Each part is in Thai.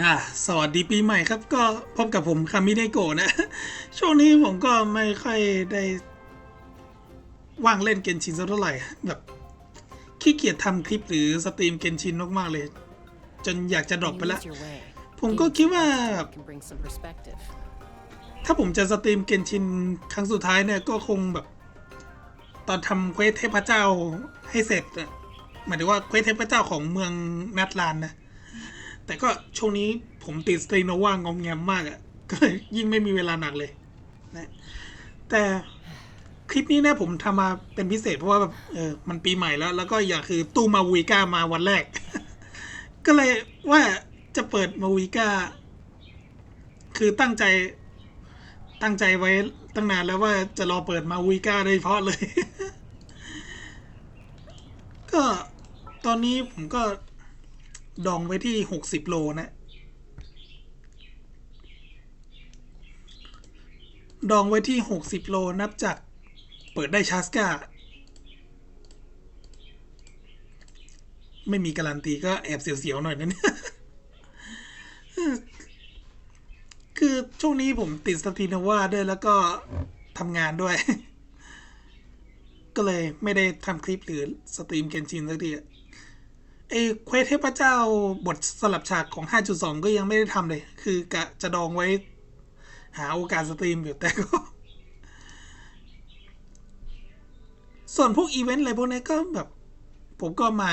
อ่าสวัสดีปีใหม่ครับก็พบกับผมคามิเนโกะนะ ช่วงนี้ผมก็ไม่ค่อยได้ว่างเล่นเกนชินสักเท่าไหร่แบบขี้เกียจทำคลิปหรือสตรีมเกนชินมากๆเลย จนอยากจะดรอปไปละ ผมก็คิดว่า ถ้าผมจะสตรีมเกนชินครั้งสุดท้ายเนี่ยก็คงแบบ ตอนทำเควสเทพเจ้าให้เสร็จหมายถึงว่าเควสเทพเจ้าของเมืองนัดลานนะ แต่ก็ช่วงนี้ผมติดสตโนว่างอมแงมมากอะ่ะก็เลยยิ่งไม่มีเวลาหนักเลยนะแต่คลิปนี้นะผมทำมาเป็นพิเศษเพราะว่าแบบเออมันปีใหม่แล้ว แล้วก็อย่างคือตู้มาวีก้ามาวันแรก ก็เลยว่าจะเปิดมาวีก้าคือตั้งใจตั้งใจไว้ตั้งนานแล้วว่าจะรอเปิดมาวีก้าโดยเฉพาะเลย ก็ตอนนี้ผมก็ ดองไว้ที่หกสิบโลนะ ดองไว้ที่หกสิบโลนับจากเปิดได้ชาสกาไม่มีการันตีก็แอบเสียวๆหน่อยนะเนี่ยคือช่วงนี้ผมติดสตรีนว่าด้วยแล้วก็ทำงานด้วย ก็เลยไม่ได้ทำคลิปหรือสตรีมเกนชินสักทีอะ ไอ้เควสเทพเจ้าบทสลับฉากของ 5.2 ก็ยังไม่ได้ทำเลย คือกะจะดองไว้ หาโอกาสสตรีมอยู่แต่ก็ ส่วนพวกอีเวนต์อะไรพวกนี้ก็แบบ ผมก็มา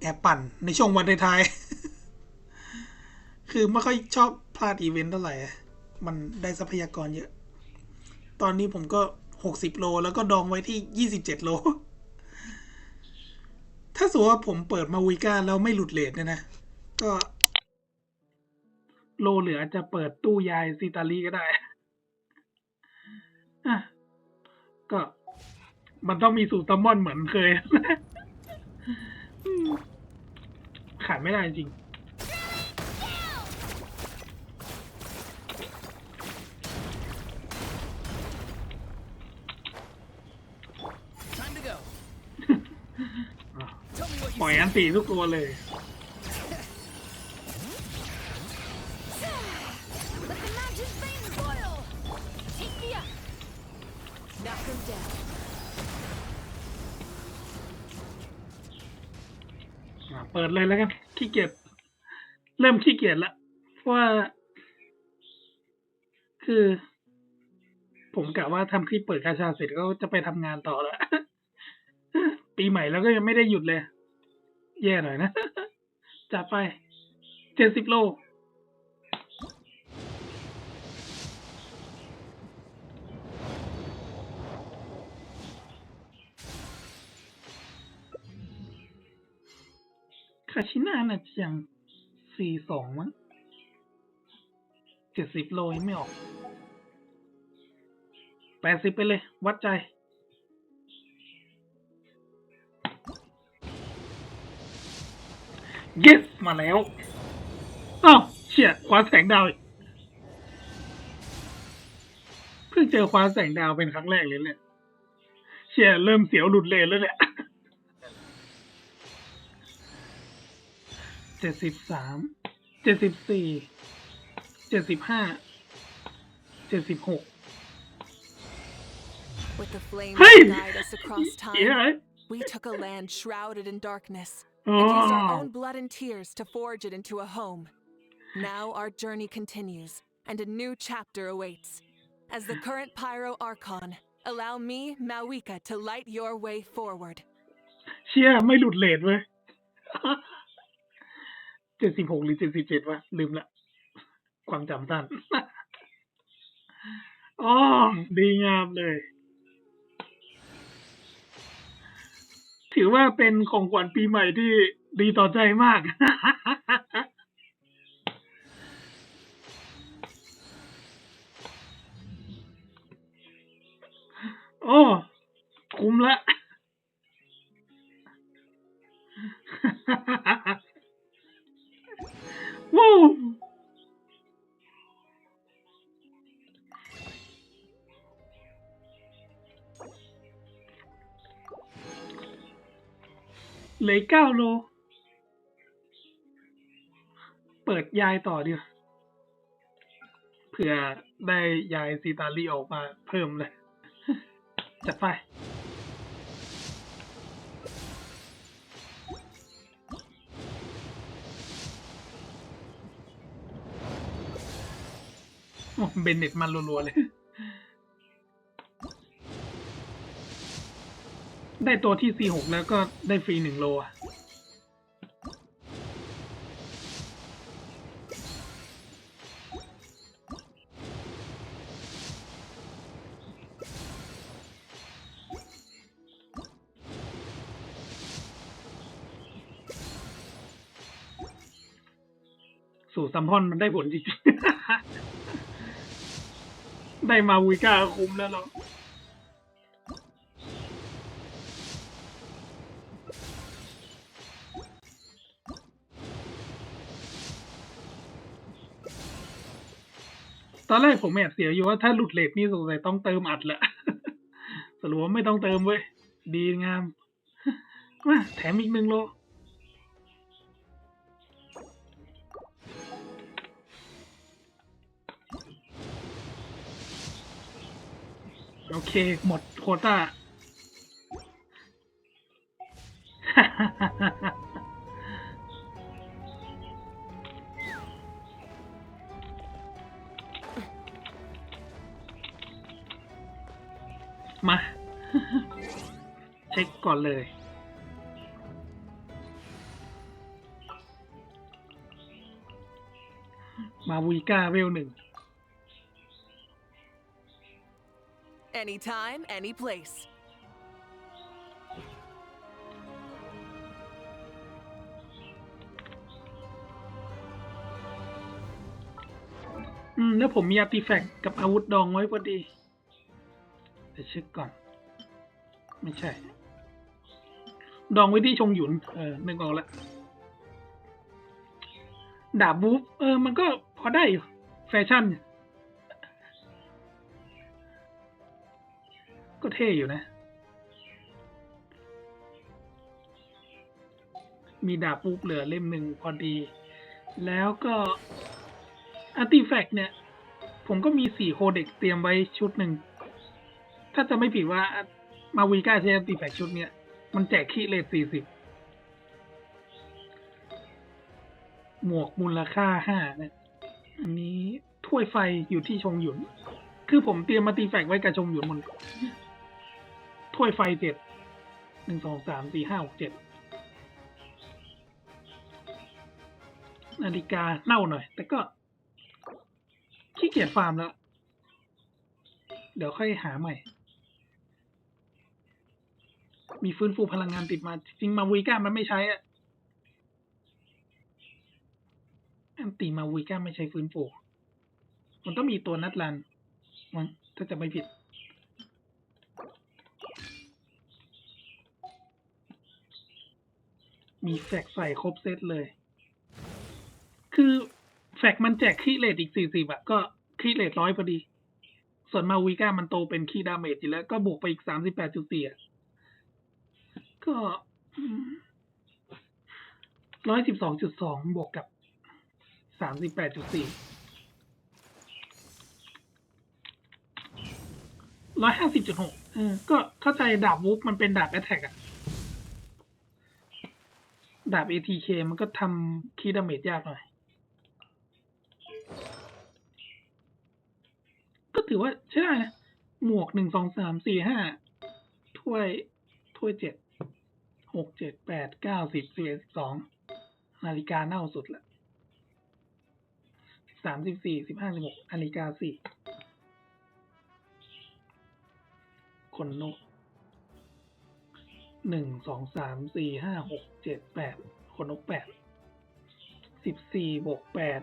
แอบปั่นในช่วงวันท้ายๆ คือไม่ค่อยชอบพลาดอีเวนต์เท่าไหร่ มันได้ทรัพยากรเยอะ ตอนนี้ผมก็ 60 โล แล้วก็ดองไว้ที่ 27 โล ถ้าสมมติว่าผมเปิดมาวิก้าแล้วไม่หลุดเลทเนี่ยนะ ก็ โลเหลือจะเปิดตู้ยายซิตาลีก็ได้อะก็มันต้องมีสูตรซัมมอนเหมือนเคย ขาดไม่ได้จริง ปล่อยอันตีทุกตัวเลย Let the magic flame boil! Here! Knock them down. อะเปิดเลยแล้วกัน ขี้เกียจ เริ่มขี้เกียจละเพราะว่า คือ ผมกะว่าทำคลิปเปิดกาชาเสร็จก็จะไปทำงานต่อแล้ว ปีใหม่แล้วก็ยังไม่ได้หยุดเลย แย่หน่อยนะ จัดไปเจ็ดสิบโล คาชิน่าน่ะยังสี่สองมั้งเจ็ดสิบโลยังไม่ออกแปดสิบไปเลย วัดใจ yes มาแล้วอ้าวเชี่ยคว้าแสงดาวอีกเพิ่งเจอคว้าแสงดาวเป็นครั้งแรกเลยเนี่ยเชี่ยเริ่มเสียวหลุดเลนแล้วเนี่ยเจ็ดสิบสามเจ็ดสิบสี่เจ็ดสิบห้าเจ็ดสิบหก With the flame Hey! that guide us across เย้ time, we took a land shrouded in darkness อ๋อ and used our own blood and tears to forge it into a home. Now our journey continues, and a new chapter awaits. As the current Pyro Archon, allow me, Mawika, to light your way forward. เชี่ยไม่หลุดเลทเว้ย เจ็ดสิบหกหรือเจ็ดสิบเจ็ดวะ ลืมละ ความจำสั้น อ๋อ ดีงามเลย ถือว่าเป็นของขวัญปีใหม่ที่ดีต่อใจมาก โอ้ คุ้มละ เลืออกเก้าโล เปิดยายต่อเดีกว่าเผื่อได้ยายซีตาลีออกมาเพิ่มเลย จัดไปเบนเน็ตมันรัวๆเลย ได้ตัวที่ C6 แล้วก็ได้ฟรีหนึ่งโลอะสู่ซัมพอนมันได้ผลจริงๆ ได้มาวิก้าคุ้มแล้วเนาะ ตอนแรกผมแอบเสียอยู่ว่าถ้าหลุดเลทนี่สงสัยต้องเติมอัดแหละสรุปว่าไม่ต้องเติมเว้ย ดีงามมาแถมอีกหนึ่งโล โอเค หมดโควต้า มา เช็คก่อนเลย มาวีก้าเวลหนึ่ง Anytime, any place. อืม แล้วผมมีอาร์ติแฟกต์กับอาวุธดองไว้พอดี เดี๋ยวเช็คก่อน ไม่ใช่ ดองไว้ที่ชงหยุน เออนึกออกแล้วดาบบูฟเออ มันก็พอได้อยู่ แฟชั่น ก็เท่อยู่นะ มีดาบปุ๊บเหลือเล่มหนึ่งพอดี แล้วก็อาร์ติแฟกต์เนี่ย ผมก็มีสี่โคเด็กเตรียมไว้ชุดหนึ่ง ถ้าจะไม่ผิดว่ามาวีก้าใช้อาร์ติแฟกชุดเนี้ย มันแจกคีเลทสี่สิบหมวกมูลค่าห้าเนี่ยอันนี้ถ้วยไฟอยู่ที่ชงหยุน คือผมเตรียมมาตีแฟกไว้กับชงหยุนหมดถ้วยไฟเจ็ดหนึ่งสองสามสี่ห้าหกเจ็ดนาฬิกาเน่าหน่อย แต่ก็ขี้เกียจฟาร์มแล้ว เดี๋ยวค่อยหาใหม่ มีฟื้นฟูพลังงานติดมา จริงมาวีก้ามันไม่ใช้อะอันตีมาวีก้าไม่ใช้ฟื้นฟู มันต้องมีตัวนัดรันมั้งถ้าจะไม่ผิด มีแฟกใส่ครบเซตเลย คือแฟกมันแจกคีเลทอีกสี่สิบอะก็คีเลทร้อยพอดี ส่วนมาวีก้ามันโตเป็นคีดาเมจอยู่แล้ว ก็บวกไปอีกสามสิบแปดจุดสี่อะ ก็ร้อยสิบสองจุดสองบวกกับสามสิบแปดจุดสี่ร้อยห้าสิบจุดหกเออก็เข้าใจดาบวูฟมันเป็นดาบแอตแทกอะดาบ ATK มันก็ทำคีย์ดาเมจยากหน่อย ก็ถือว่าใช่ได้นะ หมวกหนึ่งสองสามสี่ห้าถ้วยถ้วยเจ็ด หกเจ็ดแปดเก้าสิบสิบเอ็ดสิบสองนาฬิกาเน่าสุดละสามสิบสี่สิบห้าสิบหกนาฬิกาสี่ขนนกหนึ่งสองสามสี่ห้าหกเจ็ดแปดขนนกแปดสิบสี่บวกแปด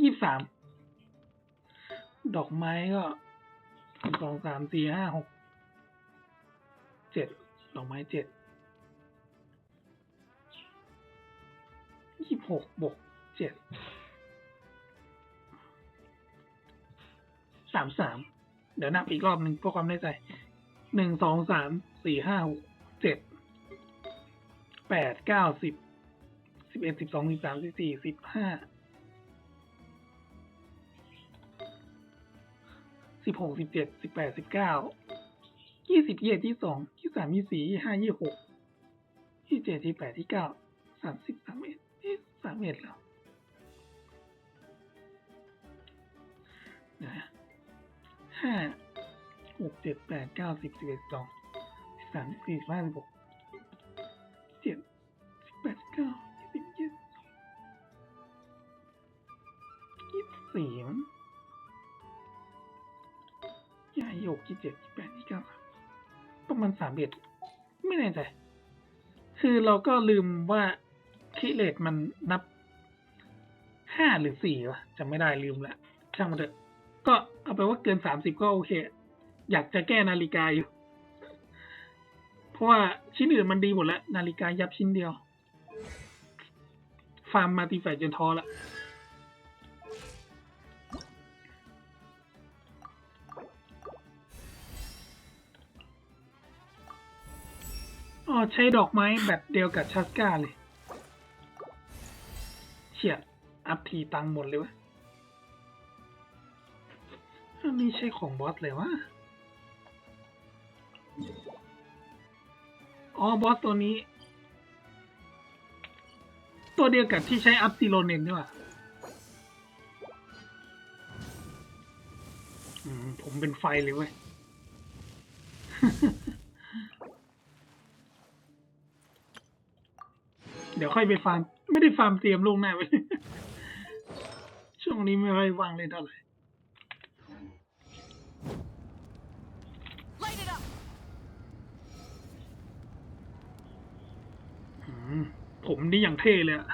ยี่สามดอกไม้ก็หนึ่งสองสามสี่ห้าหกเจ็ด ดอกไม้เจ็ดยี่หกบวกเจ็ดสามสามเดี๋ยวนับอีกรอบหนึ่งเพื่อความแน่ใจหนึ่งสองสามสี่ห้าหกเจ็ดแปดเก้าสิบสิบเอ็ดสิบสองสิบสามสิบสี่สิบห้าสิบหกสิบเจ็ดสิบแปดสิบเก้า ยี่สิบยี่ที่สองยี่สามยี่สี่ยี่ห้ายี่หกยี่เจ็ดยี่แปดยี่เก้าสามสิบสามเอ็ดยี่สามเอ็ดแล้วนะห้าหกเจ็ดแปดเก้าสิบสิบเอ็ดสองสิบสามสิบสี่สิบห้าสิบหกเจ็ดสิบแปดสิบเก้ายี่สิบยี่สิบยี่สิบสี่มั้งยี่ห้ายี่หกยี่เจ็ดยี่แปดยี่เก้า ประมาณสามเอ็ดไม่แน่ใจ คือเราก็ลืมว่าคิเลตมันนับห้าหรือสี่วะจำไม่ได้ลืมละช่างมันเถอะก็เอาไปว่าเกินสามสิบก็โอเค อยากจะแก้นาฬิกาอยู่ เพราะว่าชิ้นอื่นมันดีหมดแล้ว นาฬิกายับชิ้นเดียว ฟาร์มมาตีแฟจนท้อละ อ๋อใช้ดอกไม้แบบเดียวกับชัสกาเลย เฉียด อัพทีตังหมดเลยวะอันนี้ใช่ของบอสเลยวะอ๋อบอสตัวนี้ ตัวเดียวกับที่ใช้อัพซีโรเนนด้วยวะอืมผมเป็นไฟเลยเว้ย เดี๋ยวค่อยไปฟาร์ม ไม่ได้ฟาร์มเตรียมลวงหน้าไว้ช่วงนี้ไม่ค่อยว่างเลยเท่าไหร่ Light it up! อืมผมนี่อย่างเท่เลยอะ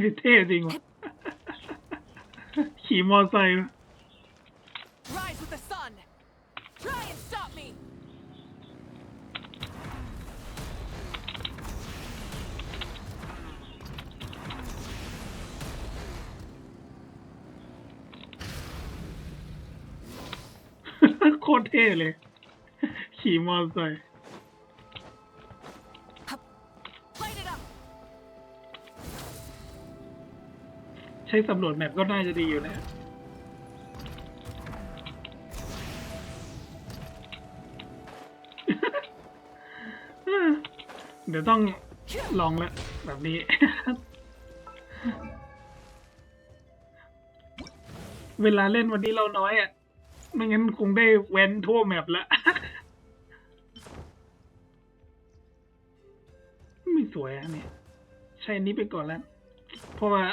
เฮ้ยเท่จริงว่ะขี่มอไซค์ Rise with the sun! Try and stop me! โคตรเท่เลย ขี่มอไซค์ ใช้สำรวจแมปก็น่าจะดีอยู่นะเดี๋ยวต้องลองแล้วแบบนี้ เวลาเล่นวันนี้เราน้อยอะ ไม่งั้นคงได้แว้นทั่วแมปล้วไม่สวยอะเนี่ย ใช้อนนี้ไปก่อนแล้ว เพราะว่า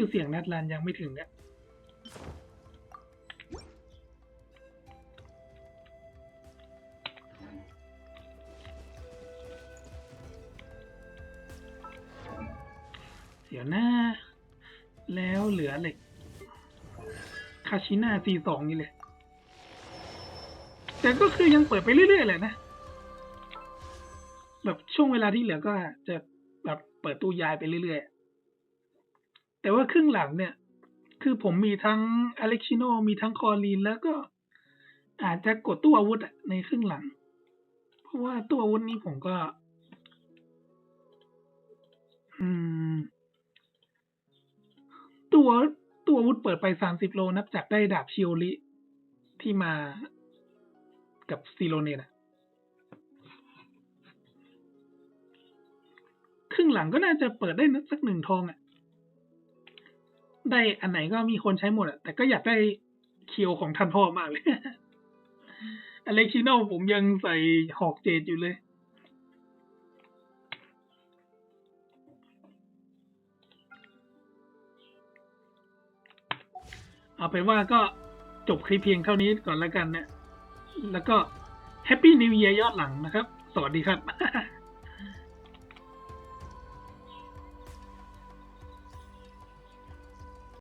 ชื่อเสียงนัดลานยังไม่ถึงเนี่ยเดี๋ยวหน้า แล้วเหลือเหล็ก คาชิน่าซีสองนี่เลย แต่ก็คือยังเปิดไปเรื่อยๆเลยนะ แบบช่วงเวลาที่เหลือก็จะแบบเปิดตู้ยายไปเรื่อยๆ แต่ว่าครึ่งหลังเนี่ย คือผมมีทั้งอเล็กชิโนมีทั้งคอรีนแล้วก็อาจจะกดตู้อาวุธในครึ่งหลัง เพราะว่าตู้อาวุธนี้ผมก็ อืม ตัวตัวอาวุธเปิดไปสามสิบโลนับจากได้ดาบชิโอริที่มากับซีโรเนตอะครึ่งหลังก็น่าจะเปิดได้สักหนึ่งทองอะ ได้อันไหนก็มีคนใช้หมดอะแต่ก็อยากได้เคียวของท่านพ่อมากเลยอเล็กชิโนผมยังใส่หอกเจดอยู่เลยเอาเป็นว่าก็จบคลิปเพียงเท่านี้ก่อนแล้วกันนะ แล้วก็แฮปปี้นิว e ย r ยอดหลังนะครับ สวัสดีครับ